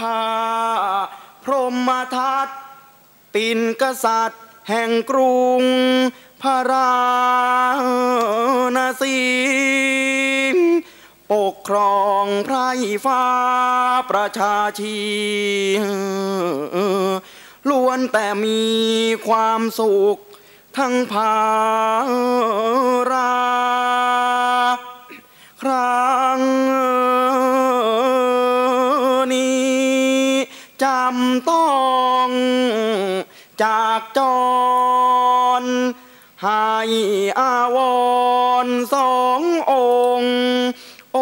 ข้าพรหมทัตปินกษัตริย์ แห่งกรุง พระราณสีปกครองไพรฟ้าประชาชีล้วนแต่มีความสุข ทั้งภารา ครั้ง จำต้องจากจรให้อาวรสององค์ โอ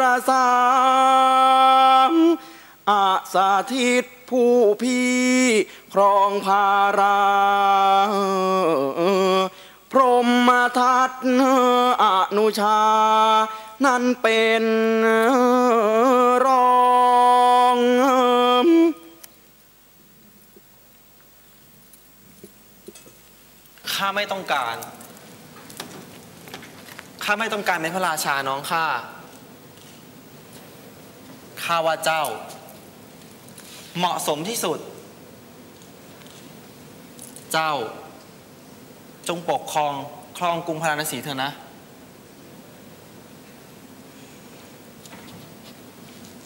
รสามอาสาธิตผู้พี่ครองภารา พรหมทัตอนุชา นั้นเป็นรองข้าไม่ต้องการข้าไม่ต้องการเป็นพระราชาน้องข้า ข้าว่าเจ้า เหมาะสมที่สุด เจ้า จงปกครองครองกรุงพาราณสีเถอะนะ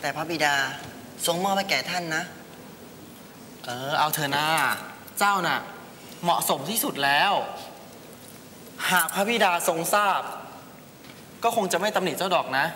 แต่พระบิดาทรงมอบให้แก่ท่านนะ เออ เอาเธอหนาเจ้าน่ะ เหมาะสมที่สุดแล้ว หากพระบิดาทรงทราบ ก็คงจะไม่ตำหนิเจ้าดอกนะ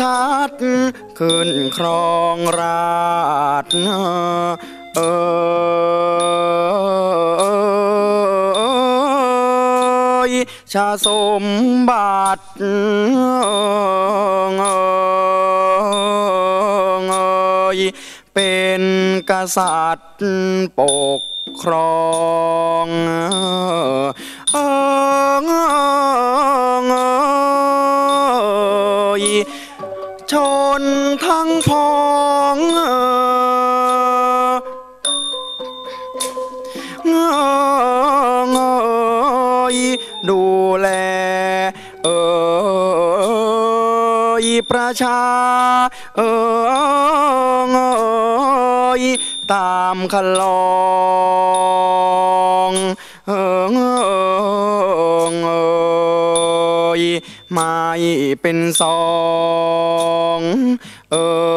ทัตขึ้นครองราชเออชาสมบัติเป็นกษัตริย์ปกครองเออ เอยดูแลเอยประชาเออยตามคันลองเอยไม่เป็นสองเออ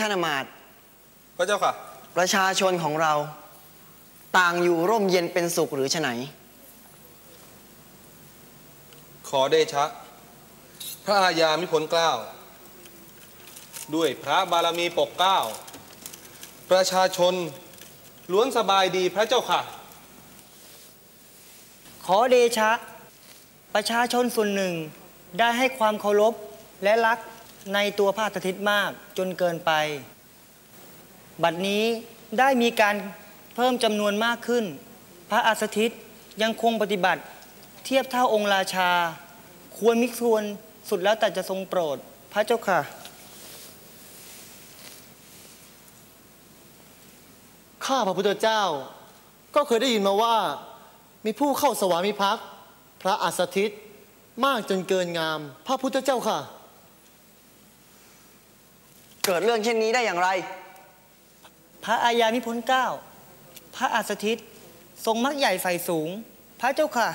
ท่านอำมาตย์พระเจ้าค่ะ ประชาชนของเรา ต่างอยู่ร่มเย็นเป็นสุขหรือฉะไหนขอเดชะ พระอาญามิพ้นเกล้า ด้วยพระบารมีปกเกล้า ประชาชนล้วนสบายดีพระเจ้าค่ะ ขอเดชะ ประชาชนส่วนหนึ่งได้ให้ความเคารพและรัก ในตัวพระอาทิตย์มากจนเกินไป บัดนี้ได้มีการเพิ่มจำนวนมากขึ้น พระอาทิตย์ยังคงปฏิบัติ เทียบเท่าองค์ราชา ควรมิควรสุดแล้วแต่จะทรงโปรด พระเจ้าค่ะ ข้าพระพุทธเจ้า ก็เคยได้ยินมาว่า มีผู้เข้าสวามิภักดิ์พระอัสสทิตย์มากจนเกินงาม พระพุทธเจ้าค่ะ เกิดเรื่องเช่นนี้ได้อย่างไร พระอาญามิพ้นเกล้า พระอาสทิตทรงมักใหญ่ไฟสูง พระเจ้าค่ะ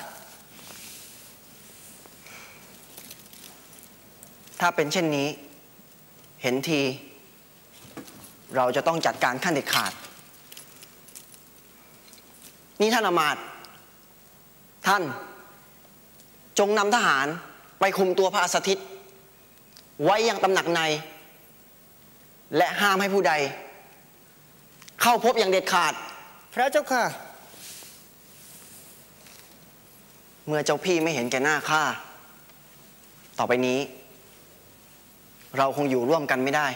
ถ้าเป็นเช่นนี้ เห็นที เราจะต้องจัดการขั้นเด็ดขาด นี่ท่านอำมาตย์ท่านจงนำทหารไปคุมตัวพระอัสสทิตไว้ยังตำหนักใน และห้ามให้ผู้ใด เข้าพบอย่างเด็ดขาด พระเจ้าค่ะ เมื่อเจ้าพี่ไม่เห็นแก่หน้าข้าต่อไปนี้ เราคงอยู่ร่วมกันไม่ได้